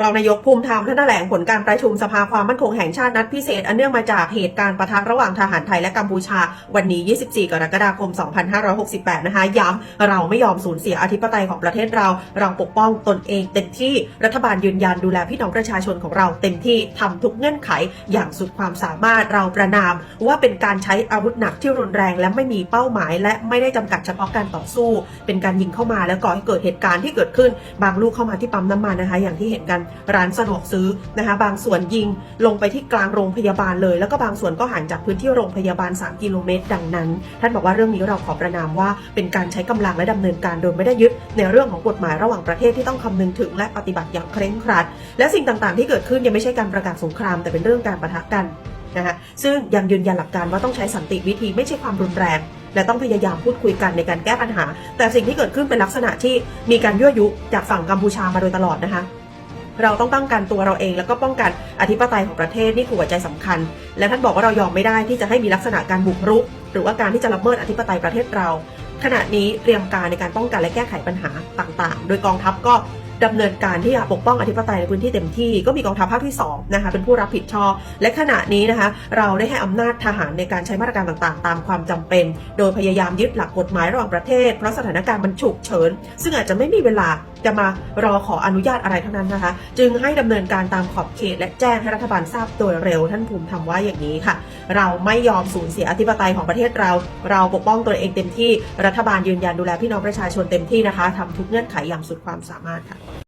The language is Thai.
รองนายกภูมิธรรมท่านแถลงผลการประชุมสภาความมั่นคงแห่งชาตินัดพิเศษ อันเนื่องมาจากเหตุการณ์ปะทะระหว่างทหารไทยและกัมพูชา วันนี้ 24 กรกฎาคม 2568 นะคะ ย้ำเราไม่ยอมสูญเสียอธิปไตยของประเทศเรา เราปกป้องตนเองเต็มที่รัฐบาลยืนยันดูแลพี่น้องประชาชนของเราเต็มที่ทำทุกเงื่อนไขอย่างสุดความสามารถเราประนาม ว่าเป็นการใช้อาวุธหนักที่รุนแรง และไม่มีเป้าหมาย และไม่ได้จำกัดเฉพาะการต่อสู้ เป็นการยิงเข้ามาแล้วก่อให้เกิดเหตุการณ์ที่เกิดขึ้น บางลูกเข้ามาที่ปั๊มน้ำมันนะคะอย่างที่เห็นกันร้านสะดวกซื้อนะคะ บางส่วนยิงลงไปที่กลางโรงพยาบาลเลย แล้วก็บางส่วนก็ห่างจากพื้นที่โรงพยาบาล 3 กิโลเมตร ดังนั้น ท่านบอกว่าเรื่องนี้เราขอประนามว่าเป็นการใช้กำลังและดำเนินการโดยไม่ได้ยึดในเรื่องของกฎหมายระหว่างประเทศที่ต้องคำนึงถึงและปฏิบัติอย่างเคร่งครัด และสิ่งต่างๆ ที่เกิดขึ้นยังไม่ใช่การประกาศสงคราม แต่เป็นเรื่องการปะทะกันนะคะซึ่งยังยืนยันหลักการว่าต้องใช้สันติวิธีไม่ใช่ความรุนแรง และต้องพยายามพูดคุยกันในการแก้ปัญหา แต่สิ่งที่เกิดขึ้นเป็นลักษณะที่มีการยั่วยุจากฝั่งกัมพูชามาโดยตลอดนะคะ เราต้องป้องกันตัวเราเอง แล้วก็ป้องกันอธิปไตยของประเทศนี่คือหัวใจสำคัญ และท่านบอกว่าเรายอมไม่ได้ที่จะให้มีลักษณะการบุกรุก หรือว่าการที่จะละเมิดอธิปไตยประเทศเรา ขณะนี้เตรียมการในการป้องกันและแก้ไขปัญหาต่าง ๆ โดยกองทัพก็ดำเนินการที่จะปกป้องอธิปไตยในพื้นที่เต็มที่ ก็มีกองทัพภาคที่2นะคะเป็นผู้รับผิดชอบ และขณะนี้นะคะเราได้ให้อำนาจทหารในการใช้มาตรการต่างๆ ตามความจำเป็น โดยพยายามยึดหลักกฎหมายระหว่างประเทศ เพราะสถานการณ์มันฉุกเฉิน ซึ่งอาจจะไม่มีเวลา จะมารอขออนุญาตอะไรทั้งนั้นนะคะ จึงให้ดำเนินการตามขอบเขต และแจ้งให้รัฐบาลทราบโดยเร็วท่านภูมิธรรมว่าอย่างนี้ค่ะ เราไม่ยอมสูญเสียอธิปไตยของประเทศเรา เราปกป้องตัวเองเต็มที่รัฐบาลยืนยันดูแลพี่น้องประชาชนเต็มที่นะคะทำทุกเงื่อนไขอย่างสุดความสามารถค่ะ